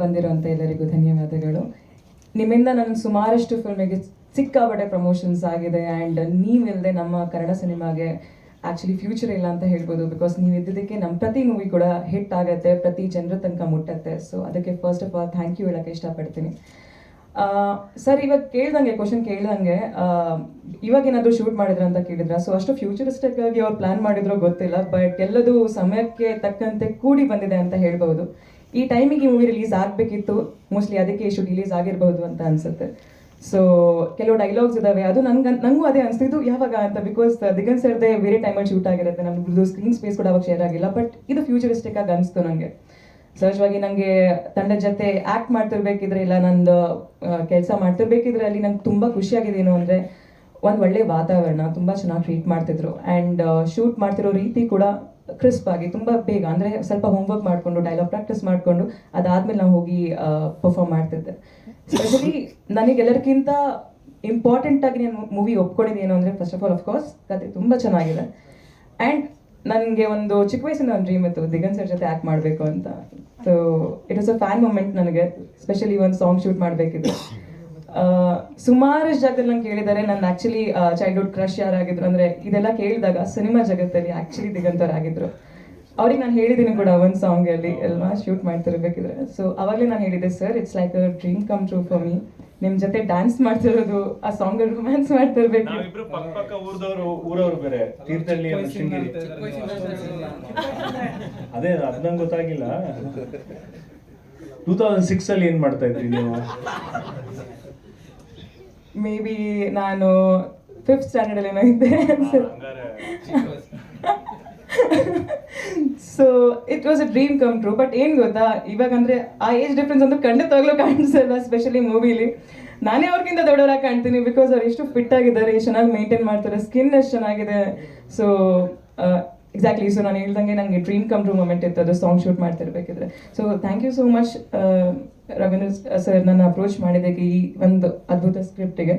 ಬಂದಿರೋಂಥ ಎಲ್ಲರಿಗೂ ಧನ್ಯವಾದಗಳು. ನಿಮ್ಮಿಂದ ನಾನು ಸುಮಾರಷ್ಟು ಫಿಲ್ಮಿಗೆ ಸಿಕ್ಕಾಪಟ್ಟೆ ಪ್ರಮೋಷನ್ಸ್ ಆಗಿದೆ ಆ್ಯಂಡ್ ನೀವಿಲ್ಲದೆ ನಮ್ಮ ಕನ್ನಡ ಸಿನಿಮಾಗೆ ಆ್ಯಕ್ಚುಲಿ ಫ್ಯೂಚರ್ ಇಲ್ಲ ಅಂತ ಹೇಳ್ಬೋದು ಬಿಕಾಸ್ ನೀವು ಇದ್ದಿದ್ದಕ್ಕೆ ನಮ್ಮ ಪ್ರತಿ ಮೂವಿ ಕೂಡ ಹಿಟ್ ಆಗುತ್ತೆ, ಪ್ರತಿ ಜನರ ತನಕ ಮುಟ್ಟತ್ತೆ. ಸೊ ಅದಕ್ಕೆ first of all thank you ಹೇಳೋಕ್ಕೆ ಇಷ್ಟಪಡ್ತೀನಿ. ಸರ್, ಇವಾಗ ಕೇಳ್ದಂಗೆ ಕ್ವಶನ್ ಕೇಳ್ದಂಗೆ ಇವಾಗ ಏನಾದರೂ ಶೂಟ್ ಮಾಡಿದ್ರ ಅಂತ ಕೇಳಿದ್ರ. ಸೊ ಅಷ್ಟು ಫ್ಯೂಚರಿಸ್ಟಿಕ್ ಆಗಿ ಅವ್ರು ಪ್ಲಾನ್ ಮಾಡಿದ್ರೋ ಗೊತ್ತಿಲ್ಲ ಬಟ್ ಎಲ್ಲದೂ ಸಮಯಕ್ಕೆ ತಕ್ಕಂತೆ ಕೂಡಿ ಬಂದಿದೆ ಅಂತ ಹೇಳ್ಬೋದು. ಈ ಟೈಮಿಗೆ ಮೂವಿ ರಿಲೀಸ್ ಆಗಬೇಕಿತ್ತು. ಮೋಸ್ಟ್ಲಿ ಅದಕ್ಕೆ ಇಷ್ಟು ರಿಲೀಸ್ ಆಗಿರ್ಬೋದು ಅಂತ ಅನ್ಸುತ್ತೆ. ಸೊ ಕೆಲವು ಡೈಲಾಗ್ಸ್ ಇದಾವೆ. ಅದು ನಂಗೆ ನಂಗೂ ಅದೇ ಅನಿಸ್ತಿದ್ದು ಯಾವಾಗ ಅಂತ ಬಿಕಾಸ್ ದಿಗನ್ ಸರ್ದೇ ಬೇರೆ ಟೈಮಲ್ಲಿ ಶೂಟ್ ಆಗಿರುತ್ತೆ. ನಮ್ದು ಸ್ಕ್ರೀನ್ ಸ್ಪೇಸ್ ಕೂಡ ಅವಾಗ ಶೇರ್ ಆಗಿಲ್ಲ. ಬಟ್ ಇದು ಫ್ಯೂಚರಿಸ್ಟಿಕ್ ಆಗಿ ಅನಿಸ್ತು ನನಗೆ ಸಹಜವಾಗಿ ನನಗೆ ತಂಡದ ಜೊತೆ ಆ್ಯಕ್ಟ್ ಮಾಡ್ತಿರ್ಬೇಕಿದ್ರೆ ಇಲ್ಲ, ನಂದು ಕೆಲಸ ಮಾಡ್ತಿರ್ಬೇಕಿದ್ರೆ ಅಲ್ಲಿ ನಂಗೆ ತುಂಬ ಖುಷಿಯಾಗಿದ್ದೇನು ಅಂದರೆ ಒಂದು ಒಳ್ಳೆ ವಾತಾವರಣ. ತುಂಬ ಚೆನ್ನಾಗಿ ಟ್ರೀಟ್ ಮಾಡ್ತಿದ್ರು. ಆ್ಯಂಡ್ ಶೂಟ್ ಮಾಡ್ತಿರೋ ರೀತಿ ಕೂಡ ಕ್ರಿಸ್ಪ್ ಆಗಿ, ತುಂಬ ಬೇಗ, ಅಂದರೆ ಸ್ವಲ್ಪ ಹೋಮ್ವರ್ಕ್ ಮಾಡಿಕೊಂಡು ಡೈಲಾಗ್ ಪ್ರಾಕ್ಟೀಸ್ ಮಾಡಿಕೊಂಡು, ಅದಾದ್ಮೇಲೆ ನಾವು ಹೋಗಿ ಪರ್ಫಾರ್ಮ್ ಮಾಡ್ತಿದ್ದೆ. ಸ್ಪೆಷಲಿ ನನಗೆಲ್ಲರಿಗಿಂತ ಇಂಪಾರ್ಟೆಂಟ್ ಆಗಿ ನಾನು ಮೂವಿ ಒಪ್ಕೊಂಡಿದ್ದೇನು ಅಂದರೆ ಫಸ್ಟ್ ಆಫ್ ಆಲ್ ಅಫ್ಕೋರ್ಸ್ ಕತೆ ತುಂಬ ಚೆನ್ನಾಗಿದೆ. ಆ್ಯಂಡ್ ನನಗೆ ಒಂದು ಚಿಕ್ಕ ವಯಸ್ಸಿನ ಒಂದು ಡ್ರೀಮ್ ಇತ್ತು ದಿಗನ್ ಸರ್ ಜೊತೆ ಆ್ಯಕ್ಟ್ ಮಾಡಬೇಕು ಅಂತ. So it was a fan moment ನನಗೆ ಸ್ಪೆಷಲಿ ಒಂದು ಸಾಂಗ್ ಶೂಟ್ ಮಾಡಬೇಕಿತ್ತು. ಸುಮಾರು ಜಾಗದಲ್ಲಿ ನಂಗೆ ಕೇಳಿದ್ದಾರೆ ನನ್ನ ಆ್ಯಕ್ಚುಲಿ ಚೈಲ್ಡ್ಹುಡ್ ಕ್ರಶ್ ಯಾರಾಗಿದ್ರು ಅಂದರೆ ಇದೆಲ್ಲ ಕೇಳಿದಾಗ ಸಿನಿಮಾ ಜಗತ್ತಲ್ಲಿ ಆ್ಯಕ್ಚುಲಿ ದಿಗಂತರಾಗಿದ್ರು. ಆಗಿದ್ರು ಅವ್ರಿಗೆ ನಾನು ಹೇಳಿದ್ದೀನಿ ಕೂಡ ಒಂದು ಸಾಂಗಲ್ಲಿ ಎಲ್ಲ ಶೂಟ್ ಮಾಡ್ತಿರ್ಬೇಕಿದ್ರೆ. ಸೊ ಅವಾಗಲೇ ನಾನು ಹೇಳಿದ್ದೆ sir it's like a dream come true for me ನಿಮ್ಮ ಜೊತೆ ಡ್ಯಾನ್ಸ್ ಮಾಡ್ತಿರೋದು ಆ ಸಾಂಗ್ ರೊಮ್ಯಾನ್ಸ್ ಮಾಡ್ತಿರ್ಬೇಕು. ನಾವಿಬ್ರು ಪಕ್ಕ ಪಕ್ಕ ಊರ್ದವ್ರು ಊರವ್ರು ಬೇರೆ ತೀರ್ಥಹಳ್ಳಿ ಮತ್ತು ಶೃಂಗೇರಿ. ಅದೇ ಅದ್ ನಂಗೆ ಗೊತ್ತಾಗಿಲ್ಲ. ಟೂ ತೌಸಂಡ್ ಸಿಕ್ಸ್ ಅಲ್ಲಿ ಏನ್ ಮಾಡ್ತಾ ಇದ್ರಿ ನೀವು? ಮೇ ಬಿ ನಾನು ಫಿಫ್ತ್ ಸ್ಟ್ಯಾಂಡರ್ಡ್ ಏನೋ ಇದ್ದೆ so it was a dream come true but ಏನು ಗೊತ್ತಾ? ಇವಾಗ ಅಂದ್ರೆ ಆ ಏಜ್ ಡಿಫ್ರೆನ್ಸ್ ಅಂತೂ ಖಂಡಿತವಾಗ್ಲೂ ಕಾಣಿಸಲ್ಲ ಸ್ಪೆಷಲಿ ಮೂವಿಲಿ ನಾನೇ ಅವ್ರಿಗಿಂತ ದೊಡ್ಡವರಾಗಿ ಕಾಣ್ತೀನಿ ಬಿಕಾಸ್ ಅವ್ರು ಎಷ್ಟು ಫಿಟ್ ಆಗಿದ್ದಾರೆ ಎಷ್ಟು ಚೆನ್ನಾಗಿ ಮೇಂಟೈನ್ ಮಾಡ್ತಾರೆ ಸ್ಕಿನ್ ಎಷ್ಟು ಚೆನ್ನಾಗಿದೆ. ಸೊ ಎಕ್ಸಾಕ್ಟ್ಲಿ ಸೊ ನಾನು ಹೇಳ್ದಂಗೆ ನನಗೆ ಡ್ರೀಮ್ ಕಮ್ ಟ್ರೂ ಮೂಮೆಂಟ್ ಇತ್ತು ಅದು song shoot ಮಾಡ್ತಿರ್ಬೇಕಿದ್ರೆ so thank you so much Ravindra sir ನನ್ನ ಅಪ್ರೋಚ್ ಮಾಡಿದ್ದಕ್ಕೆ ಈ ಒಂದು ಅದ್ಭುತ ಸ್ಕ್ರಿಪ್ಟಿಗೆ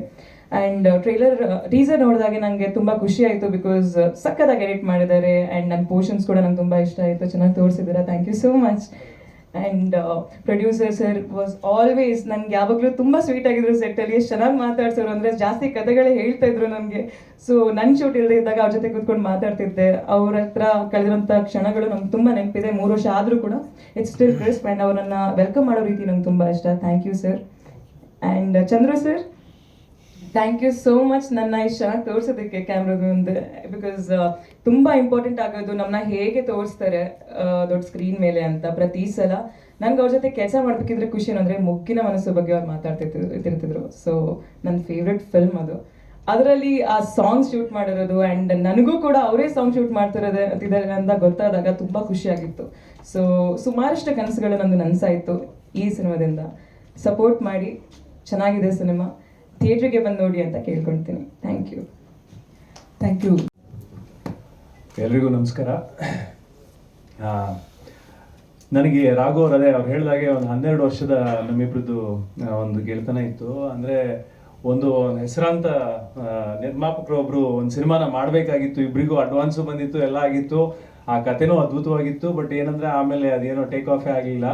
ಆ್ಯಂಡ್ ಟ್ರೈಲರ್ ಟೀಸರ್ ನೋಡಿದಾಗ ನನಗೆ ತುಂಬ ಖುಷಿ ಆಯಿತು ಬಿಕಾಸ್ ಸಕ್ಕತ್ತಾಗಿ ಎಡಿಟ್ ಮಾಡಿದ್ದಾರೆ ಆ್ಯಂಡ್ ನನ್ನ ಪೋರ್ಷನ್ಸ್ ಕೂಡ ನಂಗೆ ತುಂಬ ಇಷ್ಟ ಆಯಿತು. ಚೆನ್ನಾಗಿ ತೋರಿಸಿದ್ದೀರಾ. Thank you so much and producer sir was always ನನಗೆ ಯಾವಾಗಲೂ ತುಂಬ ಸ್ವೀಟ್ ಆಗಿದ್ರು ಸೆಟ್ಟಲ್ಲಿ ಎಷ್ಟು ಚೆನ್ನಾಗಿ ಮಾತಾಡ್ಸೋರು ಅಂದರೆ ಜಾಸ್ತಿ ಕಥೆಗಳೇ ಹೇಳ್ತಾ ಇದ್ರು ನನಗೆ. ಸೊ ನನ್ನ ಶೂಟ್ ಇಲ್ಲದೆ ಇದ್ದಾಗ ಅವ್ರ ಜೊತೆ ಕೂತ್ಕೊಂಡು ಮಾತಾಡ್ತಿದ್ದೆ. ಅವ್ರ ಹತ್ರ ಕಳೆದಿರೋಂಥ ಕ್ಷಣಗಳು ನಮ್ಗೆ ತುಂಬ ನೆನಪಿದೆ. ಮೂರು ವರ್ಷ ಆದರೂ ಕೂಡ ಇಟ್ಸ್ ಸ್ಟಿಲ್ ಕ್ರಿಸ್ಪ್ ಆ್ಯಂಡ್ ಅವರನ್ನು ವೆಲ್ಕಮ್ ಮಾಡೋ ರೀತಿ ನಂಗೆ ತುಂಬ ಇಷ್ಟ. Thank you sir and Chandru sir thank you so much ನನ್ನ ಇಷ್ಟ ತೋರಿಸೋದಕ್ಕೆ ಕ್ಯಾಮ್ರಾದ ಮುಂದೆ. ಬಿಕಾಸ್ ತುಂಬ ಇಂಪಾರ್ಟೆಂಟ್ ಆಗೋದು ನಮ್ಮನ್ನ ಹೇಗೆ ತೋರಿಸ್ತಾರೆ ದೊಡ್ಡ ಸ್ಕ್ರೀನ್ ಮೇಲೆ ಅಂತ ಪ್ರತಿ ಸಲ. ನನಗೆ ಅವ್ರ ಜೊತೆ ಕೆಲಸ ಮಾಡ್ಬೇಕಿದ್ರೆ ಖುಷಿ ಏನಂದ್ರೆ ಮುಗ್ಗಿನ ಮನಸ್ಸು ಬಗ್ಗೆ ಅವ್ರು ಮಾತಾಡ್ತಿರ್ತಿದ್ರು ಸೊ ನನ್ನ ಫೇವ್ರೆಟ್ ಫಿಲ್ಮ್ ಅದು. ಅದರಲ್ಲಿ ಆ ಸಾಂಗ್ ಶೂಟ್ ಮಾಡಿರೋದು ಆ್ಯಂಡ್ ನನಗೂ ಕೂಡ ಅವರೇ ಸಾಂಗ್ ಶೂಟ್ ಮಾಡ್ತಿರೋದೆ ಅಂತ ಗೊತ್ತಾದಾಗ ತುಂಬ ಖುಷಿಯಾಗಿತ್ತು ಸೊ ಸುಮಾರಷ್ಟು ಕನಸುಗಳು ನಂದು ನನಸಾಯಿತು ಈ ಸಿನಿಮಾದಿಂದ. ಸಪೋರ್ಟ್ ಮಾಡಿ. ಚೆನ್ನಾಗಿದೆ ಸಿನಿಮಾ. ಥಿಯೇಟ್ರಿಗೆ ಬಂದು ನೋಡಿ ಅಂತ ಕೇಳ್ಕೊಳ್ತೀನಿ. ಥ್ಯಾಂಕ್ ಯು ಥ್ಯಾಂಕ್ ಯು ಎಲ್ರಿಗೂ ನಮಸ್ಕಾರ. ನನಗೆ ರಾಘವ್ ಅದೇ ಅವ್ರು ಹೇಳಿದಾಗೆ ಒಂದು ಹನ್ನೆರಡು ವರ್ಷದ ನಮ್ಮಿಬ್ರದ್ದು ಒಂದು ಗೆಳೆತನ ಇತ್ತು. ಅಂದರೆ ಒಂದು ಹೆಸರಾಂತ ಆ, ನಿರ್ಮಾಪಕರು ಒಬ್ರು ಒಂದು ಸಿನಿಮಾನ ಮಾಡಬೇಕಾಗಿತ್ತು. ಇಬ್ಬರಿಗೂ ಅಡ್ವಾನ್ಸು ಬಂದಿತ್ತು ಎಲ್ಲ ಆಗಿತ್ತು. ಆ ಕಥೆನೂ ಅದ್ಭುತವಾಗಿತ್ತು. ಬಟ್ ಏನಂದ್ರೆ ಆಮೇಲೆ ಅದೇನೋ ಟೇಕ್ ಆಫೇ ಆಗಲಿಲ್ಲ.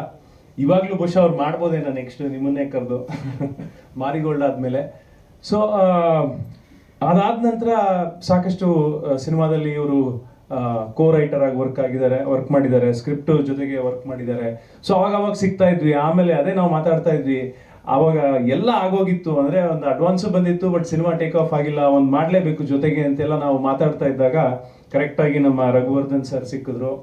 ಇವಾಗಲೂ ಬಹುಶಃ ಅವ್ರು ಮಾಡ್ಬೋದೇನೋ ನೆಕ್ಸ್ಟ್ ನಿಮ್ಮನ್ನೇ ಕರೆದು. ಮಾರಿಗೋಲ್ಡ್ ಆದಮೇಲೆ ಸೊ ಅದಾದ ನಂತರ ಸಾಕಷ್ಟು ಸಿನಿಮಾದಲ್ಲಿ ಇವರು ಕೋ ರೈಟರ್ ಆಗಿ ವರ್ಕ್ ಆಗಿದ್ದಾರೆ ವರ್ಕ್ ಮಾಡಿದ್ದಾರೆ ಸ್ಕ್ರಿಪ್ಟ್ ಜೊತೆಗೆ ವರ್ಕ್ ಮಾಡಿದ್ದಾರೆ. ಸೊ ಅವಾಗ ಅವಾಗ ಸಿಗ್ತಾ ಇದ್ವಿ. ಆಮೇಲೆ ಅದೇ ನಾವು ಮಾತಾಡ್ತಾ ಇದ್ವಿ. ಅವಾಗ ಎಲ್ಲ ಆಗೋಗಿತ್ತು. ಅಂದ್ರೆ ಒಂದು ಅಡ್ವಾನ್ಸ್ ಬಂದಿತ್ತು ಬಟ್ ಸಿನಿಮಾ ಟೇಕ್ ಆಫ್ ಆಗಿಲ್ಲ. ಒಂದು ಮಾಡಲೇಬೇಕು ಜೊತೆಗೆ ಅಂತೆಲ್ಲ ನಾವು ಮಾತಾಡ್ತಾ ಇದ್ದಾಗ ಕರೆಕ್ಟಾಗಿ ನಮ್ಮ ರಘುವರ್ಧನ್ ಸರ್ ಸಿಕ್ಕಿದ್ರು.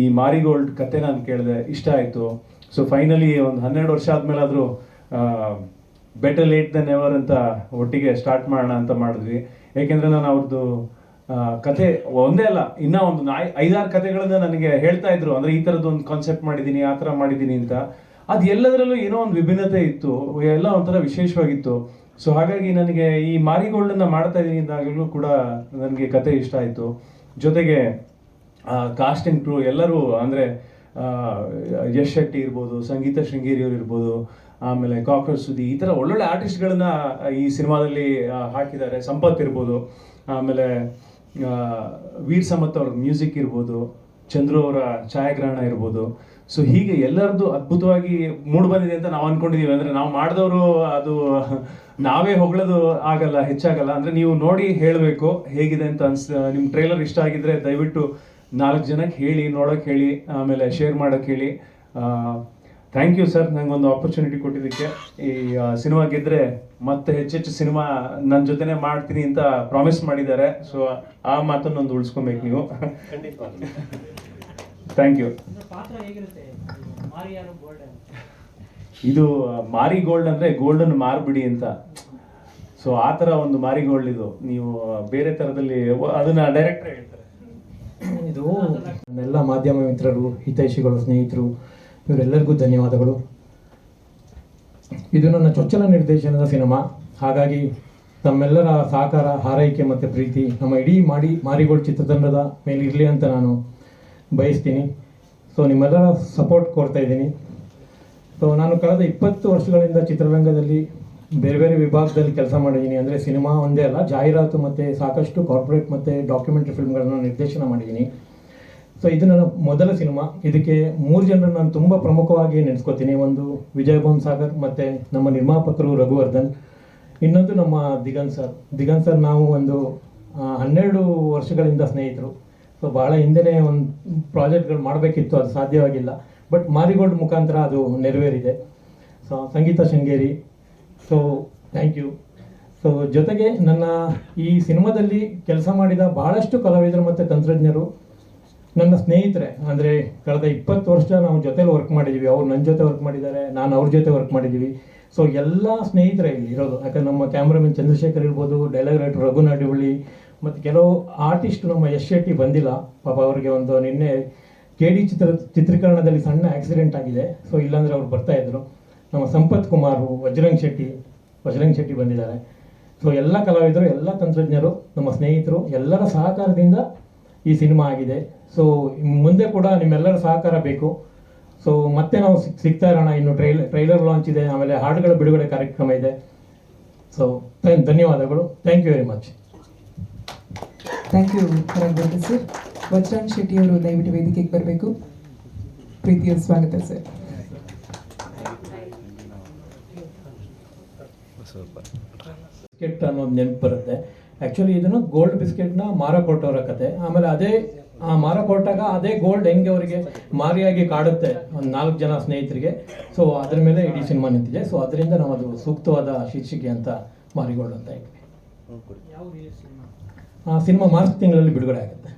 ಈ ಮಾರಿಗೋಲ್ಡ್ ಕತೆ ನಾನು ಕೇಳಿದೆ, ಇಷ್ಟ ಆಯಿತು. ಸೊ ಫೈನಲಿ ಒಂದು ಹನ್ನೆರಡು ವರ್ಷ ಆದ್ಮೇಲಾದ್ರೂ ಬೆಟರ್ ಲೇಟ್ ದನ್ ಎವರ್ ಅಂತ ಒಟ್ಟಿಗೆ ಸ್ಟಾರ್ಟ್ ಮಾಡೋಣ ಅಂತ ಮಾಡಿದ್ವಿ. ಏಕೆಂದ್ರೆ ನಾನು ಅವ್ರದ್ದು ಕಥೆ ಒಂದೇ ಅಲ್ಲ, ಇನ್ನೂ ಒಂದು ಐದಾರು ಕಥೆಗಳನ್ನು ನನಗೆ ಹೇಳ್ತಾ ಇದ್ರು. ಅಂದ್ರೆ ಈ ತರದ್ದು ಒಂದು ಕಾನ್ಸೆಪ್ಟ್ ಮಾಡಿದ್ದೀನಿ ಆ ಥರ ಮಾಡಿದ್ದೀನಿ ಅಂತ. ಅದು ಎಲ್ಲದರಲ್ಲೂ ಏನೋ ಒಂದು ವಿಭಿನ್ನತೆ ಇತ್ತು, ಎಲ್ಲ ಒಂಥರ ವಿಶೇಷವಾಗಿತ್ತು. ಸೊ ಹಾಗಾಗಿ ನನಗೆ ಈ ಮಾರಿಗೋಲ್ಡನ್ನ ಮಾಡ್ತಾ ಇದ್ದೀನಿ ಅಂದಾಗಲೂ ಕೂಡ ನನಗೆ ಕತೆ ಇಷ್ಟ ಆಯಿತು. ಜೊತೆಗೆ ಕಾಸ್ಟ್ ಅಂಡ್ ಕ್ರೂ ಎಲ್ಲರೂ, ಅಂದರೆ ಯಶ್ ಶೆಟ್ಟಿ ಇರ್ಬೋದು, ಸಂಗೀತ ಶೃಂಗೇರಿಯವ್ರು ಇರ್ಬೋದು ಆಮೇಲೆ ಕಾಕರ್ ಸುದಿ ಈ ಥರ ಒಳ್ಳೊಳ್ಳೆ ಆರ್ಟಿಸ್ಟ್ಗಳನ್ನ ಈ ಸಿನಿಮಾದಲ್ಲಿ ಹಾಕಿದ್ದಾರೆ. ಸಂಪತ್ ಇರ್ಬೋದು, ಆಮೇಲೆ ವೀರ್ ಸಮತ್ ಅವ್ರ ಮ್ಯೂಸಿಕ್ ಇರ್ಬೋದು, ಚಂದ್ರು ಅವರ ಛಾಯಾಗ್ರಹಣ ಇರ್ಬೋದು. ಸೊ ಹೀಗೆ ಎಲ್ಲರದ್ದು ಅದ್ಭುತವಾಗಿ ಮೂಡ್ ಬಂದಿದೆ ಅಂತ ನಾವು ಅನ್ಕೊಂಡಿದೀವಿ. ಅಂದ್ರೆ ನಾವು ಮಾಡಿದವರು ಅದು ನಾವೇ ಹೊಗಳೋದು ಆಗಲ್ಲ, ಹೆಚ್ಚಾಗಲ್ಲ. ಅಂದ್ರೆ ನೀವು ನೋಡಿ ಹೇಳಬೇಕು, ಹೇಗಿದೆ ಅಂತ ಅನ್ಸ್ ನಿಮ್ಮ ಟ್ರೈಲರ್ ಇಷ್ಟ ಆಗಿದ್ರೆ ದಯವಿಟ್ಟು ನಾಲ್ಕು ಜನಕ್ಕೆ ಹೇಳಿ, ನೋಡೋಕೆ ಹೇಳಿ, ಆಮೇಲೆ ಶೇರ್ ಮಾಡಕ್ ಹೇಳಿ. ಥ್ಯಾಂಕ್ ಯು ಸರ್ ನಂಗೊಂದು ಆಪರ್ಚುನಿಟಿ ಕೊಟ್ಟಿದ್ದಕ್ಕೆ. ಈ ಸಿನಿಮಾ ಗೆದ್ರೆ ಮತ್ತೆ ಹೆಚ್ಚೆಚ್ಚು ಸಿನಿಮಾ ನನ್ನ ಜೊತೆನೆ ಮಾಡ್ತೀನಿ ಅಂತ ಪ್ರಾಮಿಸ್ ಮಾಡಿದ್ದಾರೆ. ಸೊ ಆ ಮಾತನ್ನು ಒಂದು ಉಳಿಸ್ಕೊಬೇಕು ನೀವು. ಥ್ಯಾಂಕ್ ಯು ಇದು ಮಾರಿ ಗೋಲ್ಡ್ ಅಂದ್ರೆ ಗೋಲ್ಡನ್ ಮಾರ್ಬಿಡಿ ಅಂತ. ಸೊ ಆ ತರ ಒಂದು ಮಾರಿ ಗೋಲ್ಡ್ ಇದು. ನೀವು ಬೇರೆ ತರದಲ್ಲಿ ಅದನ್ನ ಡೈರೆಕ್ಟರ್ ಹೇಳ್ತಾರೆ. ಇದು ನನ್ನೆಲ್ಲ ಮಾಧ್ಯಮ ಮಿತ್ರರು ಹಿತೈಷಿಗಳು ಸ್ನೇಹಿತರು ಇವರೆಲ್ಲರಿಗೂ ಧನ್ಯವಾದಗಳು. ಇದು ನನ್ನ ಚೊಚ್ಚಲ ನಿರ್ದೇಶನದ ಸಿನಿಮಾ. ಹಾಗಾಗಿ ತಮ್ಮೆಲ್ಲರ ಸಹಕಾರ, ಹಾರೈಕೆ ಮತ್ತು ಪ್ರೀತಿ ನಮ್ಮ ಇಡೀ ಮಾಡಿ, ಮಾರಿಗೋಳ್ ಚಿತ್ರತಂಡದ ಮೇಲೆ ಇರಲಿ ಅಂತ ನಾನು ಬಯಸ್ತೀನಿ. ಸೊ ನಿಮ್ಮೆಲ್ಲರ ಸಪೋರ್ಟ್ ಕೊಡ್ತಾ ಇದ್ದೀನಿ. ಸೊ ನಾನು ಕಳೆದ ಇಪ್ಪತ್ತು ವರ್ಷಗಳಿಂದ ಚಿತ್ರರಂಗದಲ್ಲಿ ಬೇರೆ ಬೇರೆ ವಿಭಾಗದಲ್ಲಿ ಕೆಲಸ ಮಾಡಿದ್ದೀನಿ. ಅಂದರೆ ಸಿನಿಮಾ ಒಂದೇ ಅಲ್ಲ, ಜಾಹೀರಾತು ಮತ್ತು ಸಾಕಷ್ಟು ಕಾರ್ಪೊರೇಟ್ ಮತ್ತು ಡಾಕ್ಯುಮೆಂಟ್ರಿ ಫಿಲ್ಮ್ಗಳನ್ನು ನಿರ್ದೇಶನ ಮಾಡಿದ್ದೀನಿ. ಸೊ ಇದು ನನ್ನ ಮೊದಲ ಸಿನಿಮಾ. ಇದಕ್ಕೆ ಮೂರು ಜನರನ್ನು ನಾನು ತುಂಬ ಪ್ರಮುಖವಾಗಿ ನೆನೆಸ್ಕೋತೀನಿ. ಒಂದು ವಿಜಯ್ ಭವನ್ ಸಾಗರ್, ಮತ್ತು ನಮ್ಮ ನಿರ್ಮಾಪಕರು ರಘುವರ್ಧನ್. ಇನ್ನೊಂದು ನಮ್ಮ ದಿಗಂತ್ ಸರ್. ದಿಗಂತ್ ಸರ್ ನಾವು ಒಂದು ಹನ್ನೆರಡು ವರ್ಷಗಳಿಂದ ಸ್ನೇಹಿತರು. ಸೊ ಭಾಳ ಹಿಂದೆನೇ ಒಂದು ಪ್ರಾಜೆಕ್ಟ್ಗಳು ಮಾಡಬೇಕಿತ್ತು. ಅದು ಸಾಧ್ಯವಾಗಿಲ್ಲ. ಬಟ್ ಮಾರಿಗೋಲ್ಡ್ ಮುಖಾಂತರ ಅದು ನೆರವೇರಿದೆ. So Sangeetha Sringeri. So thank you so ಜೊತೆಗೆ ನನ್ನ ಈ ಸಿನಿಮಾದಲ್ಲಿ ಕೆಲಸ ಮಾಡಿದ ಬಹಳಷ್ಟು ಕಲಾವಿದರು ಮತ್ತು ತಂತ್ರಜ್ಞರು. ನನ್ನ ಸ್ನೇಹಿತರೆ, ಅಂದರೆ ಕಳೆದ ಇಪ್ಪತ್ತು ವರ್ಷ ನಾವು ಜೊತೆಲಿ ವರ್ಕ್ ಮಾಡಿದ್ದೀವಿ ಅವ್ರು ನನ್ನ ಜೊತೆ ವರ್ಕ್ ಮಾಡಿದ್ದಾರೆ, ನಾನು ಅವ್ರ ಜೊತೆ ವರ್ಕ್ ಮಾಡಿದ್ದೀವಿ ಸೊ ಎಲ್ಲ ಸ್ನೇಹಿತರೆ ಇಲ್ಲಿ ಇರೋದು. ಯಾಕಂದ್ರೆ ನಮ್ಮ ಕ್ಯಾಮ್ರಾಮನ್ ಚಂದ್ರಶೇಖರ್ ಇರ್ಬೋದು ಡೈಲಾಗ್ ರೈಟರ್ ರಘು ನಾಡಿವಳ್ಳಿ ಮತ್ತು ಕೆಲವು ಆರ್ಟಿಸ್ಟ್ ನಮ್ಮ ಯಶ್ ಶೆಟ್ಟಿ ಬಂದಿಲ್ಲ. ಪಾಪ ಅವರಿಗೆ ಒಂದು ನಿನ್ನೆ ಕೆ ಡಿ ಚಿತ್ರ, ಚಿತ್ರೀಕರಣದಲ್ಲಿ ಸಣ್ಣ ಆಕ್ಸಿಡೆಂಟ್ ಆಗಿದೆ. ಸೊ ಇಲ್ಲಾಂದರೆ ಅವ್ರು ಬರ್ತಾ ಇದ್ರು. ನಮ್ಮ ಸಂಪತ್ ಕುಮಾರು, ವಜ್ರಂಗ್ ಶೆಟ್ಟಿ ವಜ್ರಂಗ್ ಶೆಟ್ಟಿ ಬಂದಿದ್ದಾರೆ. ಸೊ ಎಲ್ಲ ಕಲಾವಿದರು, ಎಲ್ಲ ತಂತ್ರಜ್ಞರು, ನಮ್ಮ ಸ್ನೇಹಿತರು, ಎಲ್ಲರ ಸಹಕಾರದಿಂದ ಈ ಸಿನಿಮಾ ಆಗಿದೆ. ಸೊ ಮುಂದೆ ಕೂಡ ನಿಮ್ಮೆಲ್ಲರ ಸಹಕಾರ ಬೇಕು. ಸೊ ಮತ್ತೆ ನಾವು ಸಿಕ್- ಸಿಗ್ತಾ ಇರೋಣ. ಇನ್ನು ಟ್ರೈಲ್ ಟ್ರೈಲರ್ ಲಾಂಚ್ ಇದೆ. ಆಮೇಲೆ ಹಾಡುಗಳ ಬಿಡುಗಡೆ ಕಾರ್ಯಕ್ರಮ ಇದೆ. ಸೊ ಧನ್ಯವಾದಗಳು. Thank you very much thank you sir Vajrang Shetty ಅವರು ದಯವಿಟ್ಟು ವೇದಿಕೆಗೆ ಬರಬೇಕು. ಪ್ರೀತಿಯ ಸ್ವಾಗತ ಸರ್. ಕೆಟ್ಟ ಅನ್ನೋದು ನೆನಪು ಬರುತ್ತೆ. ಆ್ಯಕ್ಚುಲಿ ಇದನ್ನು ಗೋಲ್ಡ್ ಬಿಸ್ಕೆಟ್ನ ಮಾರ ಕೊಟ್ಟವರ ಕತೆ. ಆಮೇಲೆ ಅದೇ ಆ ಮಾರ ಕೊಟ್ಟಾಗ ಅದೇ ಗೋಲ್ಡ್ ಹೆಂಗೆ ಅವರಿಗೆ ಮಾರಿಯಾಗಿ ಕಾಡುತ್ತೆ ಒಂದು ನಾಲ್ಕು ಜನ ಸ್ನೇಹಿತರಿಗೆ. ಸೊ ಅದ್ರ ಮೇಲೆ ಇಡೀ ಸಿನಿಮಾ ನಿಂತಿದೆ. ಸೊ ಅದರಿಂದ ನಾವು ಅದು ಸೂಕ್ತವಾದ ಶೀರ್ಷಿಕೆ ಅಂತ ಮಾರಿಗೋಲ್ಡ್ ಅಂತ ಇಟ್ವಿ ಸಿನಿಮಾ ಆ ಸಿನಿಮಾ ಮಾರ್ಚ್ ತಿಂಗಳಲ್ಲಿ ಬಿಡುಗಡೆ ಆಗುತ್ತೆ.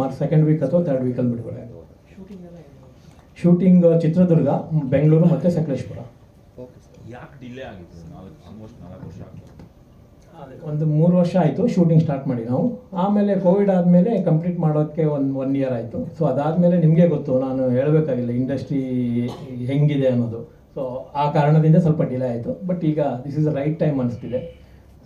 ಮಾರ್ಚ್ ಸೆಕೆಂಡ್ ವೀಕ್ ಅಥವಾ ಥರ್ಡ್ ವೀಕಲ್ಲಿ ಬಿಡುಗಡೆ ಆಗುತ್ತೆ. ಶೂಟಿಂಗ್ ಶೂಟಿಂಗ್ ಚಿತ್ರದುರ್ಗ ಬೆಂಗಳೂರು ಮತ್ತು ಸಕಲೇಶ್ಪುರ. ಒಂದು ಮೂರು ವರ್ಷ ಆಯಿತು ಶೂಟಿಂಗ್ ಸ್ಟಾರ್ಟ್ ಮಾಡಿ ನಾವು. ಆಮೇಲೆ ಕೋವಿಡ್ ಆದಮೇಲೆ ಕಂಪ್ಲೀಟ್ ಮಾಡೋಕ್ಕೆ ಒಂದು ಒನ್ ಇಯರ್ ಆಯಿತು. ಸೊ ಅದಾದಮೇಲೆ ನಿಮಗೆ ಗೊತ್ತು, ನಾನು ಹೇಳಬೇಕಾಗಿಲ್ಲ ಇಂಡಸ್ಟ್ರಿ ಹೆಂಗಿದೆ ಅನ್ನೋದು. ಸೊ ಆ ಕಾರಣದಿಂದ ಸ್ವಲ್ಪ ಡಿಲೇ ಆಯಿತು. ಬಟ್ ಈಗ ದಿಸ್ ಇಸ್ ರೈಟ್ ಟೈಮ್ ಅನಿಸ್ತಿದೆ.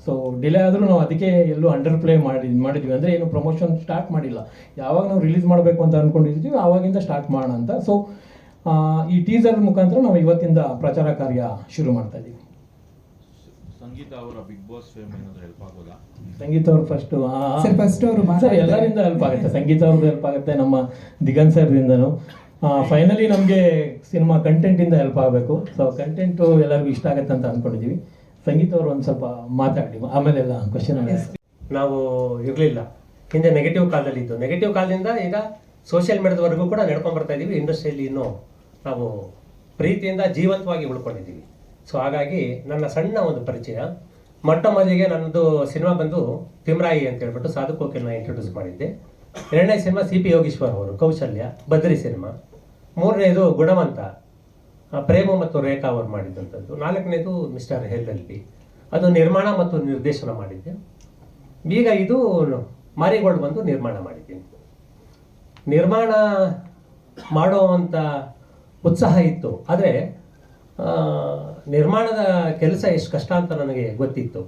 ಸೊ ಡಿಲೇ ಆದರೂ ನಾವು ಅದಕ್ಕೆ ಎಲ್ಲೂ ಅಂಡರ್ ಪ್ಲೇ ಮಾಡಿ, ಮಾಡಿದ್ವಿ. ಅಂದರೆ ಏನು ಪ್ರಮೋಷನ್ ಸ್ಟಾರ್ಟ್ ಮಾಡಿಲ್ಲ. ಯಾವಾಗ ನಾವು ರಿಲೀಸ್ ಮಾಡಬೇಕು ಅಂತ ಅಂದ್ಕೊಂಡಿದ್ದೀವಿ ಆವಾಗಿಂದ ಸ್ಟಾರ್ಟ್ ಮಾಡೋಣ ಅಂತ. ಸೊ ಈ ಟೀಸರ್ ಮುಖಾಂತರ ನಾವು ಇವತ್ತಿಂದ ಪ್ರಚಾರ ಕಾರ್ಯ ಶುರು ಮಾಡ್ತಾ ಇದ್ದೀವಿ ಸಂಗೀತ ಅವರ ಬಿಗ್ ಬಾಸ್ ಫೇಮ್ ಏನಾದರೂ ಹೆಲ್ಪ್ ಆಗೋದಾ? ಸಂಗೀತ ಅವ್ರು ಫಸ್ಟ್ ಸರ್ ಫಸ್ಟ್ ಅವರು ಸರ್ ಎಲ್ಲರಿಂದ ಹೆಲ್ಪ್ ಆಗುತ್ತೆ? ಸಂಗೀತ ಅವ್ರದ್ದು ಹೆಲ್ಪ್ ಆಗುತ್ತೆ ನಮ್ಮ ದಿಗಂತ್ ಸರ್ದಿಂದನು. ಫೈನಲಿ ನಮಗೆ ಸಿನಿಮಾ ಕಂಟೆಂಟಿಂದ ಹೆಲ್ಪ್ ಆಗಬೇಕು. ಸೊ ಕಂಟೆಂಟು ಎಲ್ಲರಿಗೂ ಇಷ್ಟ ಆಗುತ್ತೆ ಅಂತ ಅಂದ್ಕೊಂಡಿದ್ದೀವಿ ಸಂಗೀತ ಅವರು ಒಂದು ಸ್ವಲ್ಪ ಮಾತಾಡಿ ಆಮೇಲೆ ಎಲ್ಲ ಕ್ವಶನ್ ನಾವು ಇರಲಿಲ್ಲ. ಹಿಂದೆ ನೆಗೆಟಿವ್ ಕಾಲದಲ್ಲಿ ಇದ್ದು. ನೆಗೆಟಿವ್ ಕಾಲದಿಂದ ಈಗ ಸೋಷಿಯಲ್ ಮೀಡಿಯಾದವರೆಗೂ ಕೂಡ ನಡ್ಕೊಂಡ್ ಬರ್ತಾ ಇದ್ದೀವಿ ಇಂಡಸ್ಟ್ರಿಯಲ್ಲಿ ಇನ್ನೂ ನಾವು ಪ್ರೀತಿಯಿಂದ ಜೀವಂತವಾಗಿ ಉಳ್ಕೊಂಡಿದ್ದೀವಿ ಸೊ ಹಾಗಾಗಿ ನನ್ನ ಸಣ್ಣ ಒಂದು ಪರಿಚಯ. ಮೊಟ್ಟ ಮೊದಲಿಗೆ ನನ್ನದು ಸಿನಿಮಾ ಬಂದು ತಿಮ್ರಾಯಿ ಅಂತ ಹೇಳ್ಬಿಟ್ಟು ಸಾಧು ಕೋಕಿಲ್ನ ಇಂಟ್ರೊಡ್ಯೂಸ್ ಮಾಡಿದ್ದೆ. ಎರಡನೇ ಸಿನಿಮಾ ಸಿ ಪಿ ಯೋಗೀಶ್ವರ್ ಅವರು, ಕೌಶಲ್ಯ ಬದ್ರಿ ಸಿನಿಮಾ. ಮೂರನೇದು ಗುಣವಂತ ಪ್ರೇಮ ಮತ್ತು ರೇಖಾ ಅವರು ಮಾಡಿದಂಥದ್ದು. ನಾಲ್ಕನೇದು ಮಿಸ್ಟರ್ ಹೆಲ್ ಎಲ್ ಬಿ ಅದು ನಿರ್ಮಾಣ ಮತ್ತು ನಿರ್ದೇಶನ ಮಾಡಿದ್ದೆ. ಈಗ ಇದು ಮಾರಿಗೋಲ್ಡ್ ಬಂದು ನಿರ್ಮಾಣ ಮಾಡಿದ್ದೀನಿ. ನಿರ್ಮಾಣ ಮಾಡುವಂಥ ಉತ್ಸಾಹ ಇತ್ತು. ಆದರೆ ನಿರ್ಮಾಣದ ಕೆಲಸ ಎಷ್ಟು ಕಷ್ಟ ಅಂತ ನನಗೆ ಗೊತ್ತಿತ್ತು.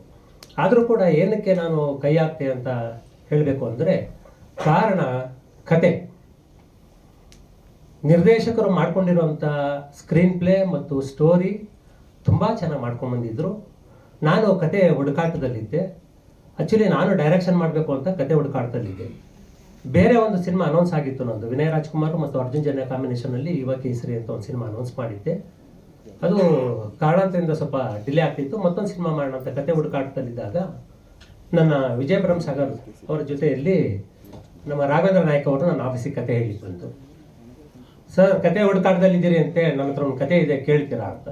ಆದರೂ ಕೂಡ ಏನಕ್ಕೆ ನಾನು ಕೈ ಹಾಕ್ತೆ ಅಂತ ಹೇಳಬೇಕು ಅಂದರೆ, ಕಾರಣ ಕತೆ. ನಿರ್ದೇಶಕರು ಮಾಡ್ಕೊಂಡಿರುವಂಥ ಸ್ಕ್ರೀನ್ ಪ್ಲೇ ಮತ್ತು ಸ್ಟೋರಿ ತುಂಬ ಚೆನ್ನಾಗಿ ಮಾಡ್ಕೊಂಬಂದಿದ್ರು ನಾನು ಕತೆ ಹುಡುಕಾಟದಲ್ಲಿದ್ದೆ. ಆ್ಯಕ್ಚುಲಿ ನಾನು ಡೈರೆಕ್ಷನ್ ಮಾಡಬೇಕು ಅಂತ ಕತೆ ಹುಡುಕಾಟದಲ್ಲಿದ್ದೆ. ಬೇರೆ ಒಂದು ಸಿನಿಮಾ ಅನೌನ್ಸ್ ಆಗಿತ್ತು ನಂದು. ವಿನಯ್ ರಾಜ್ಕುಮಾರ್ ಮತ್ತು ಅರ್ಜುನ್ ಜನ್ಯ ಕಾಂಬಿನೇಷನಲ್ಲಿ ಯುವ ಕೇಸರಿ ಅಂತ ಒಂದು ಸಿನಿಮಾ ಅನೌನ್ಸ್ ಮಾಡಿದ್ದೆ. ಅದು ಕಾರಣಾಂತರದಿಂದ ಸ್ವಲ್ಪ ಡಿಲೇ ಆಗ್ತಿತ್ತು. ಮತ್ತೊಂದು ಸಿನಿಮಾ ಮಾಡೋಣ ಅಂತ ಕತೆ ಹುಡುಕಾಟದಲ್ಲಿದ್ದಾಗ ನನ್ನ ವಿಜಯ ಸಾಗರ್ ಅವರ ಜೊತೆಯಲ್ಲಿ ನಮ್ಮ ರಾಘವೇಂದ್ರ ನಾಯ್ಕ ಅವರು ನನ್ನ ಆಫೀಸಿಗೆ ಕತೆ ಹೇಳಿ ಬಂತು. ಸರ್ ಕತೆ ಹುಡುಕಾಟದಲ್ಲಿದ್ದೀರಿ ಅಂತೆ, ನನ್ನ ಹತ್ರ ಒಂದು ಕತೆ ಇದೆ, ಕೇಳ್ತೀರಾ ಅಂತ.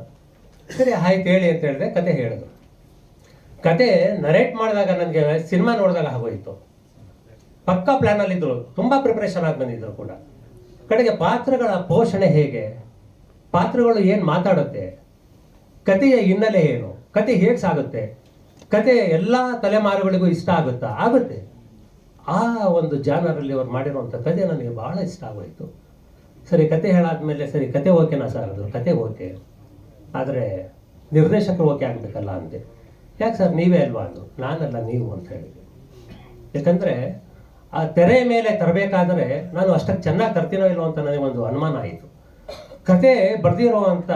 ಸರಿ, ಆಯ್ತು, ಹೇಳಿ ಅಂತ ಹೇಳಿದ್ರೆ ಕತೆ ಹೇಳಿದ್ರು. ಕತೆ ನರೇಟ್ ಮಾಡಿದಾಗ ನನಗೆ ಸಿನಿಮಾ ನೋಡಿದಾಗ ಆಗೋಯ್ತು. ಪಕ್ಕಾ ಪ್ಲ್ಯಾನಲ್ಲಿದ್ದರು ತುಂಬ ಪ್ರಿಪ್ರೇಷನ್ ಆಗಿ ಬಂದಿದ್ರು ಕೂಡ. ಕಡೆಗೆ ಪಾತ್ರಗಳ ಪೋಷಣೆ ಹೇಗೆ? ಪಾತ್ರಗಳು ಏನು ಮಾತಾಡುತ್ತೆ? ಕಥೆಯ ಹಿನ್ನೆಲೆ ಏನು? ಕತೆ ಹೇಗೆ ಸಾಗುತ್ತೆ? ಕತೆ ಎಲ್ಲ ತಲೆಮಾರುಗಳಿಗೂ ಇಷ್ಟ ಆಗುತ್ತಾ? ಆಗುತ್ತೆ. ಆ ಒಂದು ಜಾನರಲ್ಲಿ ಅವ್ರು ಮಾಡಿರುವಂಥ ಕತೆ ನನಗೆ ಬಹಳ ಇಷ್ಟ ಆಗೋಯ್ತು. ಸರಿ ಕತೆ ಹೇಳಾದ್ಮೇಲೆ ಸರಿ ಕತೆ ಓಕೆನಾ ಸರ್ ಅದು ಕತೆ ಓಕೆ. ಆದರೆ ನಿರ್ದೇಶಕರು ಓಕೆ ಆಗಬೇಕಲ್ಲ ಅಂದೆ. ಯಾಕೆ ಸರ್, ನೀವೇ ಅಲ್ವಾ ಅದು ನಾನಲ್ಲ ನೀವು ಅಂತ ಹೇಳಿದೆ ಯಾಕಂದರೆ ಆ ತೆರೆ ಮೇಲೆ ತರಬೇಕಾದರೆ ನಾನು ಅಷ್ಟಕ್ಕೆ ಚೆನ್ನಾಗಿ ತರ್ತೀನೋ ಇಲ್ವೋ ಅಂತ ಒಂದು ಅನುಮಾನ ಆಯಿತು. ಕತೆ ಬರೆದಿರುವಂಥ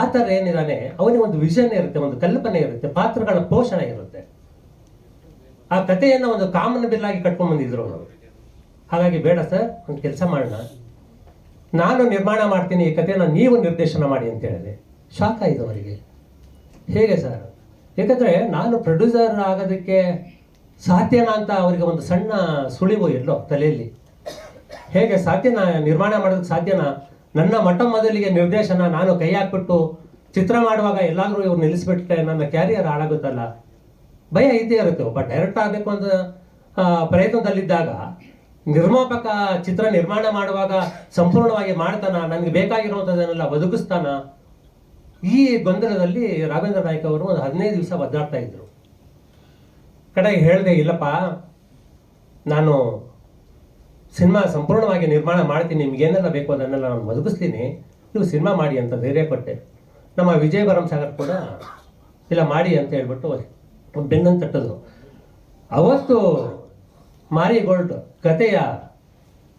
ಆತರ ಏನಿದಾನೆ ಅವನಿಗೆ ಒಂದು ವಿಷನ್ ಇರುತ್ತೆ, ಒಂದು ಕಲ್ಪನೆ ಇರುತ್ತೆ, ಪಾತ್ರಗಳ ಪೋಷಣೆ ಇರುತ್ತೆ. ಆ ಕಥೆಯನ್ನು ಒಂದು ಕಾಮನ್ ಬಿಲ್ ಆಗಿ ಕಟ್ಕೊಂಡು ಬಂದಿದ್ರು ಅವರು. ಹಾಗಾಗಿ ಬೇಡ ಸರ್, ಒಂದು ಕೆಲಸ ಮಾಡೋಣ. ನಾನು ನಿರ್ಮಾಣ ಮಾಡ್ತೀನಿ ಈ ಕಥೆನ ನೀವು ನಿರ್ದೇಶನ ಮಾಡಿ ಅಂತ ಹೇಳಿದೆ. ಶಾಕ್ ಆಯಿತು ಅವರಿಗೆ. ಹೇಗೆ ಸರ್? ಏಕೆಂದರೆ ನಾನು ಪ್ರೊಡ್ಯೂಸರ್ ಆಗೋದಕ್ಕೆ ಸಾಧ್ಯನಾ ಅಂತ ಅವರಿಗೆ ಒಂದು ಸಣ್ಣ ಸುಳಿವು ಎಲ್ಲೋ ತಲೆಯಲ್ಲಿ. ಹೇಗೆ ಸಾಧ್ಯನಾ ನಿರ್ಮಾಣ ಮಾಡೋದಕ್ಕೆ ಸಾಧ್ಯನಾ? ನನ್ನ ಮೊಟ್ಟ ಮೊದಲಿಗೆ ನಿರ್ದೇಶನ ನಾನು ಕೈ ಹಾಕ್ಬಿಟ್ಟು ಚಿತ್ರ ಮಾಡುವಾಗ ಎಲ್ಲಾದರೂ ಇವ್ರು ನಿಲ್ಲಿಸ್ಬಿಟ್ರೆ ನನ್ನ ಕ್ಯಾರಿಯರ್ ಹಾಳಾಗುತ್ತಲ್ಲ? ಭಯ ಇದ್ದೇ ಇರುತ್ತೆ. ಒಬ್ಬ ಡೈರೆಕ್ಟ್ ಆಗಬೇಕು ಅಂತ ಪ್ರಯತ್ನದಲ್ಲಿದ್ದಾಗ ನಿರ್ಮಾಪಕ ಚಿತ್ರ ನಿರ್ಮಾಣ ಮಾಡುವಾಗ ಸಂಪೂರ್ಣವಾಗಿ ಮಾಡ್ತಾನ? ನನಗೆ ಬೇಕಾಗಿರುವಂಥದ್ದನ್ನೆಲ್ಲ ಒದಗಿಸ್ತಾನ ಈ ಗೊಂದಲದಲ್ಲಿ ರಾಘವೇಂದ್ರ ನಾಯ್ಕ ಅವರು ಒಂದು ಹದಿನೈದು ದಿವಸ ಒದ್ದಾಡ್ತಾ ಇದ್ರು. ಕಡೆಗೆ ಹೇಳಿದೆ, ಇಲ್ಲಪ್ಪ, ನಾನು ಸಿನಿಮಾ ಸಂಪೂರ್ಣವಾಗಿ ನಿರ್ಮಾಣ ಮಾಡ್ತೀನಿ, ನಿಮ್ಗೇನೆಲ್ಲ ಬೇಕು ಅದನ್ನೆಲ್ಲ ನಾನು ಒದಗಿಸ್ತೀನಿ ನೀವು ಸಿನಿಮಾ ಮಾಡಿ ಅಂತ ಧೈರ್ಯ ಕೊಟ್ಟೆ. ನಮ್ಮ ವಿಜಯ್ ಬರಂ ಸಾಗರ್ ಕೂಡ, ಇಲ್ಲ ಮಾಡಿ ಅಂತ ಹೇಳ್ಬಿಟ್ಟು ಬೆನ್ನನ್ನು ತಟ್ಟಿದ್ರು. ಅವತ್ತು ಮಾರಿಗೋಲ್ಡ್ ಕತೆಯ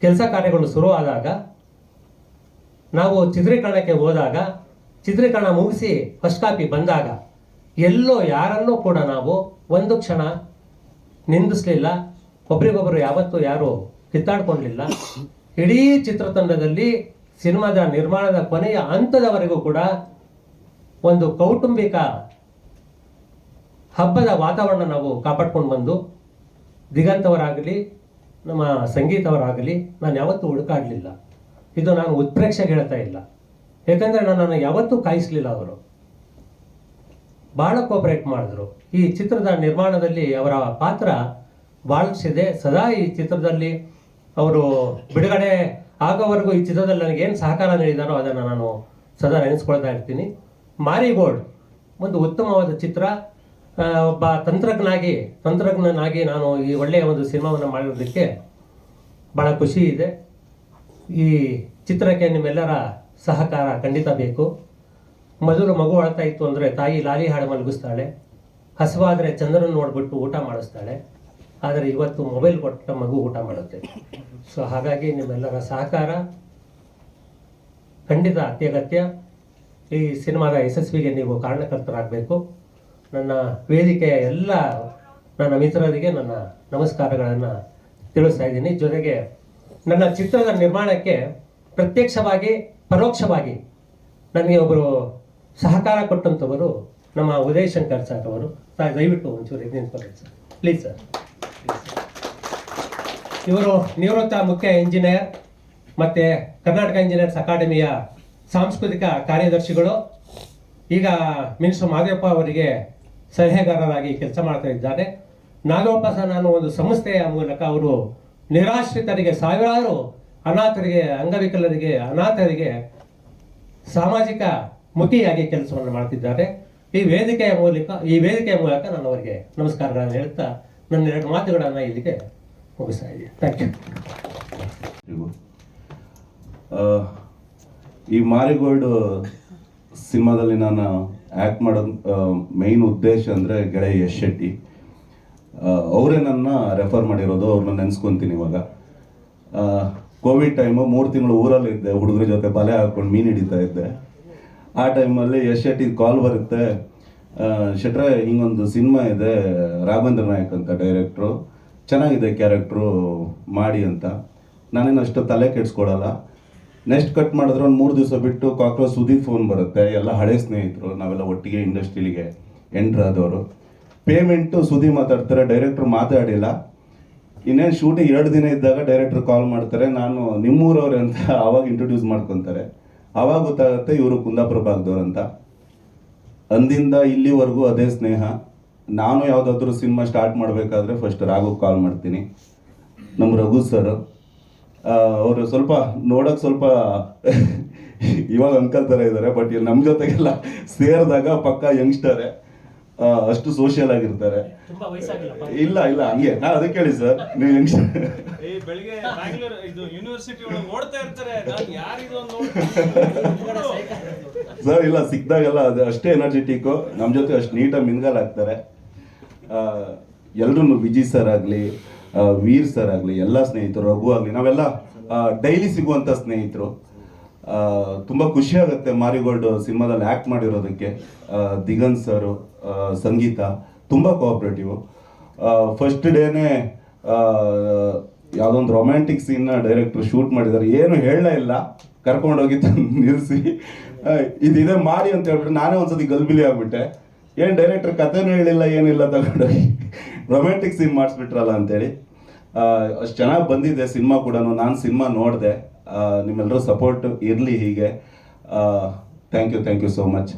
ಕೆಲಸ ಕಾರ್ಯಗಳು ಶುರುವಾದಾಗ ನಾವು ಚಿತ್ರೀಕರಣಕ್ಕೆ ಹೋದಾಗ, ಚಿತ್ರೀಕರಣ ಮುಗಿಸಿ ಫಸ್ಟ್ ಕಾಪಿ ಬಂದಾಗ, ಎಲ್ಲೋ ಯಾರನ್ನೂ ಕೂಡ ನಾವು ಒಂದು ಕ್ಷಣ ನಿಂದಿಸ್ಲಿಲ್ಲ. ಒಬ್ರಿಗೊಬ್ರು ಯಾವತ್ತೂ ಯಾರು ಕಿತ್ತಾಡ್ಕೊಳ್ಳಿಲ್ಲ ಇಡೀ ಚಿತ್ರತಂಡದಲ್ಲಿ ಸಿನಿಮಾದ ನಿರ್ಮಾಣದ ಕೊನೆಯ ಹಂತದವರೆಗೂ ಕೂಡ ಒಂದು ಕೌಟುಂಬಿಕ ಹಬ್ಬದ ವಾತಾವರಣ ನಾವು ಕಾಪಾಡ್ಕೊಂಡು ಬಂದು, ದಿಗಂತವರಾಗಲಿ, ನಮ್ಮ ಸಂಗೀತವರಾಗಲಿ, ನಾನು ಯಾವತ್ತೂ ಹುಡುಕಾಡಲಿಲ್ಲ. ಇದು ನಾನು ಉತ್ಪ್ರೇಕ್ಷೆಗೆ ಹೇಳ್ತಾ ಇಲ್ಲ. ಯಾಕಂದರೆ ನನ್ನನ್ನು ಯಾವತ್ತೂ ಕಾಯಿಸಲಿಲ್ಲ ಅವರು. ಭಾಳ ಕೋಪರೇಟ್ ಮಾಡಿದ್ರು. ಈ ಚಿತ್ರದ ನಿರ್ಮಾಣದಲ್ಲಿ ಅವರ ಪಾತ್ರ ಭಾಳಿಸಿದೆ ಸದಾ ಈ ಚಿತ್ರದಲ್ಲಿ ಅವರು ಬಿಡುಗಡೆ ಆಗೋವರೆಗೂ ಈ ಚಿತ್ರದಲ್ಲಿ ನನಗೆ ಏನು ಸಹಕಾರ ನೀಡಿದಾರೋ ಅದನ್ನು ನಾನು ಸದಾ ನೆನೆಸ್ಕೊಳ್ತಾ ಇರ್ತೀನಿ. ಮಾರಿಗೋಲ್ಡ್, ಒಂದು ಉತ್ತಮವಾದ ಚಿತ್ರ. ಒಬ್ಬ ತಂತ್ರಜ್ಞನಾಗಿ ತಂತ್ರಜ್ಞನಾಗಿ ನಾನು ಈ ಒಳ್ಳೆಯ ಒಂದು ಸಿನಿಮಾವನ್ನು ಮಾಡಿರೋದಕ್ಕೆ ಭಾಳ ಖುಷಿ ಇದೆ. ಈ ಚಿತ್ರಕ್ಕೆ ನಿಮ್ಮೆಲ್ಲರ ಸಹಕಾರ ಖಂಡಿತ ಬೇಕು. ಮೊದಲು ಮಗು ಅಳ್ತಾ ಇತ್ತು ಅಂದರೆ ತಾಯಿ ಲಾರಿ ಹಾಡು ಮಲಗಿಸ್ತಾಳೆ. ಹಸುವಾದರೆ ಚಂದ್ರನ ನೋಡ್ಬಿಟ್ಟು ಊಟ ಮಾಡಿಸ್ತಾಳೆ. ಆದರೆ ಇವತ್ತು ಮೊಬೈಲ್ ಕೊಟ್ಟ ಮಗು ಊಟ ಮಾಡುತ್ತೆ. ಸೊ ಹಾಗಾಗಿ ನಿಮ್ಮೆಲ್ಲರ ಸಹಕಾರ. ಖಂಡಿತ ಅತ್ಯಗತ್ಯ. ಈ ಸಿನಿಮಾದ ಯಶಸ್ವಿಗೆ ನೀವು ಕಾರಣಕರ್ತರಾಗಬೇಕು. ನನ್ನ ವೇದಿಕೆಯ ಎಲ್ಲ ನನ್ನ ಮಿತ್ರರಿಗೆ ನನ್ನ ನಮಸ್ಕಾರಗಳನ್ನು ತಿಳಿಸ್ತಾ ಇದ್ದೀನಿ. ಜೊತೆಗೆ ನನ್ನ ಚಿತ್ರದ ನಿರ್ಮಾಣಕ್ಕೆ ಪ್ರತ್ಯಕ್ಷವಾಗಿ, ಪರೋಕ್ಷವಾಗಿ ನನಗೆ ಒಬ್ಬರು ಸಹಕಾರ ಕೊಟ್ಟಂಥವರು ನಮ್ಮ ಉದಯ್ ಶಂಕರ್ ಸರ್ ಅವರು. ದಯವಿಟ್ಟು ಒಂಚೂರು ನಿಂತ್ಕೊಳ್ಳಿ ಸರ್. ಪ್ಲೀಸ್ ಸರ್ ಇವರು ನಿವೃತ್ತ ಮುಖ್ಯ ಇಂಜಿನಿಯರ್ ಮತ್ತೆ ಕರ್ನಾಟಕ ಇಂಜಿನಿಯರ್ಸ್ ಅಕಾಡೆಮಿಯ ಸಾಂಸ್ಕೃತಿಕ ಕಾರ್ಯದರ್ಶಿಗಳು. ಈಗ ಮಿನಿಸ್ಟರ್ ಮಾದೇವಪ್ಪ ಅವರಿಗೆ ಸಲಹೆಗಾರರಾಗಿ ಕೆಲಸ ಮಾಡ್ತಾ ಇದ್ದಾರೆ. ನಾಗಪ್ಪ ಸಹ ನಾನು ಒಂದು ಸಂಸ್ಥೆಯ ಮೂಲಕ ಅವರು ನಿರಾಶ್ರಿತರಿಗೆ, ಸಾವಿರಾರು ಅನಾಥರಿಗೆ, ಅಂಗವಿಕಲರಿಗೆ, ಅನಾಥರಿಗೆ ಸಾಮಾಜಿಕ ಮುಖಿಯಾಗಿ ಕೆಲಸವನ್ನು ಮಾಡ್ತಿದ್ದಾರೆ. ಈ ವೇದಿಕೆಯ ಮೂಲಕ, ಈ ವೇದಿಕೆಯ ಮೂಲಕ ನಾನು ಅವರಿಗೆ ನಮಸ್ಕಾರಗಳನ್ನು ಹೇಳ್ತಾ ನನ್ನ ಎರಡು ಮಾತುಗಳನ್ನು ಇಲ್ಲಿಗೆ ಮುಗಿಸ್ತಾ ಇದ್ದೀನಿ. ಥ್ಯಾಂಕ್ ಯು ಈ ಮಾರಿಗೋಲ್ಡ್ ಸಿನಿಮಾದಲ್ಲಿ ನಾನು ಆ್ಯಕ್ಟ್ ಮಾಡೋ ಮೈನ್ ಉದ್ದೇಶ ಅಂದರೆ ಗೆಳೆಯ ಯಶ್ ಶೆಟ್ಟಿ ಅವರೇ ನನ್ನ ರೆಫರ್ ಮಾಡಿರೋದು, ಅವ್ರನ್ನ ನೆನೆಸ್ಕೊತೀನಿ ಇವಾಗ. ಕೋವಿಡ್ ಟೈಮು ಮೂರು ತಿಂಗಳು ಊರಲ್ಲಿ ಇದ್ದೆ, ಹುಡುಗರ ಜೊತೆ ಬಲೆ ಹಾಕೊಂಡು ಮೀನು ಹಿಡಿತಾ ಇದ್ದೆ. ಆ ಟೈಮಲ್ಲಿ ಯಶ್ ಶೆಟ್ಟಿ ಕಾಲ್ ಬರುತ್ತೆ. ಶೆಟ್ರೆ ಹಿಂಗೊಂದು ಸಿನಿಮಾ ಇದೆ, ರಾಘವೇಂದ್ರ ನಾಯಕ್ ಅಂತ ಡೈರೆಕ್ಟ್ರು ಚೆನ್ನಾಗಿದೆ ಕ್ಯಾರೆಕ್ಟ್ರು ಮಾಡಿ ಅಂತ. ನಾನೇನು ಅಷ್ಟು ತಲೆ ಕೆಡಿಸ್ಕೊಳಲ್ಲ. ನೆಕ್ಸ್ಟ್ ಕಟ್ ಮಾಡಿದ್ರೆ ಒಂದು ಮೂರು ದಿವಸ ಬಿಟ್ಟು ಕಾಕ್ರೋಚ್ ಸುದೀಪ್ ಫೋನ್ ಬರುತ್ತೆ. ಎಲ್ಲ ಹಳೆ ಸ್ನೇಹಿತರು, ನಾವೆಲ್ಲ ಒಟ್ಟಿಗೆ ಇಂಡಸ್ಟ್ರಿಲಿಗೆ ಎಂಟ್ರ್ ಆದವರು. ಪೇಮೆಂಟು ಸುದಿ ಮಾತಾಡ್ತಾರೆ ಡೈರೆಕ್ಟ್ರು ಮಾತಾಡಿಲ್ಲ. ಇನ್ನೇನು ಶೂಟಿಂಗ್ ಎರಡು ದಿನ ಇದ್ದಾಗ ಡೈರೆಕ್ಟ್ರು ಕಾಲ್ ಮಾಡ್ತಾರೆ. ನಾನು ನಿಮ್ಮೂರವ್ರೆ ಅಂತ ಆವಾಗ ಇಂಟ್ರೊಡ್ಯೂಸ್ ಮಾಡ್ಕೊತಾರೆ. ಆವಾಗ ಗೊತ್ತಾಗುತ್ತೆ ಇವರು ಕುಂದಾಪುರ ಭಾಗದವ್ರು ಅಂತ. ಅಂದಿಂದ ಇಲ್ಲಿವರೆಗೂ ಅದೇ ಸ್ನೇಹ. ನಾನು ಯಾವುದಾದ್ರೂ ಸಿನಿಮಾ ಸ್ಟಾರ್ಟ್ ಮಾಡಬೇಕಾದ್ರೆ ಫಸ್ಟ್ ರಾಘು ಕಾಲ್ ಮಾಡ್ತೀನಿ. ನಮ್ಮ ರಘು ಸರ್ ಅವರು ಸ್ವಲ್ಪ ನೋಡೋಕೆ ಸ್ವಲ್ಪ ಇವಾಗ ಅಂಕಲ್ ಥರ ಇದ್ದಾರೆ ಬಟ್ ನಮ್ಮ ಜೊತೆಗೆಲ್ಲ ಸೇರಿದಾಗ ಪಕ್ಕ ಯಂಗ್ಸ್ಟರೇ ಅಷ್ಟು ಸೋಷಿಯಲ್ ಆಗಿರ್ತಾರೆ. ಇಲ್ಲ ಇಲ್ಲ ಹಂಗೆ. ನಾ ಅದಕ್ಕೆ ಹೇಳಿ ಸರ್. ನೀವು ಹೆಂಗ್ ಬೆಳಿಗ್ಗೆ ಬ್ಯಾಂಗ್ಳೂರ್ ಇದು ಯೂನಿವರ್ಸಿಟಿ ಒಳಗೆ ಓಡ್ತಾ ಇರ್ತಾರೆ. ಸರ್ ಇಲ್ಲ ಸಿಕ್ದಾಗೆಲ್ಲ ಅದು ಅಷ್ಟೇ ಎನರ್ಜೆಟಿಕ್ಕು ನಮ್ಮ ಜೊತೆ ಅಷ್ಟು ನೀಟಾಗಿ ಮಿಂಗಲ್ ಆಗ್ತಾರೆ. ಎಲ್ರು ವಿಜಿ ಸರ್ ಆಗಲಿ ವೀರ್ ಸರ್ ಆಗಲಿ ಎಲ್ಲ ಸ್ನೇಹಿತರು ರಘು ಆಗಲಿ ನಾವೆಲ್ಲ ಡೈಲಿ ಸಿಗುವಂಥ ಸ್ನೇಹಿತರು. ತುಂಬ ಖುಷಿ ಆಗುತ್ತೆ ಮಾರಿಗೋಲ್ಡ್ ಸಿನಿಮಾದಲ್ಲಿ ಆ್ಯಕ್ಟ್ ಮಾಡಿರೋದಕ್ಕೆ. ದಿಗನ್ ಸರು ಸಂಗೀತ ತುಂಬ ಕೋಆಪ್ರೇಟಿವ್ ಫಸ್ಟ್ ಡೇನೇ ಯಾವುದೊಂದು ರೊಮ್ಯಾಂಟಿಕ್ ಸೀನ್ನ ಡೈರೆಕ್ಟ್ರು ಶೂಟ್ ಮಾಡಿದ್ದಾರೆ. ಏನು ಹೇಳಲೇ ಇಲ್ಲ. ಕರ್ಕೊಂಡೋಗಿ ನಿಲ್ಲಿಸಿ ಇದಿದೆ ಮಾರಿ ಅಂತ ಹೇಳ್ಬಿಟ್ಟು ನಾನೇ ಒಂದ್ಸತಿ ಗಲ್ಬಿಲಿ ಆಗ್ಬಿಟ್ಟೆ. ಏನು ಡೈರೆಕ್ಟರ್ ಕಥೆನೂ ಹೇಳಿಲ್ಲ, ಏನಿಲ್ಲ ತಗೊಂಡೋಗಿ. ರೊಮ್ಯಾಂಟಿಕ್ ಸೀನ್ ಮಾಡಿಸ್ಬಿಟ್ರಲ್ಲ ಅಂತೇಳಿ. ಅಷ್ಟು ಚೆನ್ನಾಗಿ ಬಂದಿದೆ ಸಿನಿಮಾ ಕೂಡ ನಾನು ಸಿನಿಮಾ ನೋಡಿದೆ. ನಿಮ್ಮೆಲ್ಲರೂ ಸಪೋರ್ಟ್ ಇರಲಿ ಹೀಗೆ. Thank you thank you so much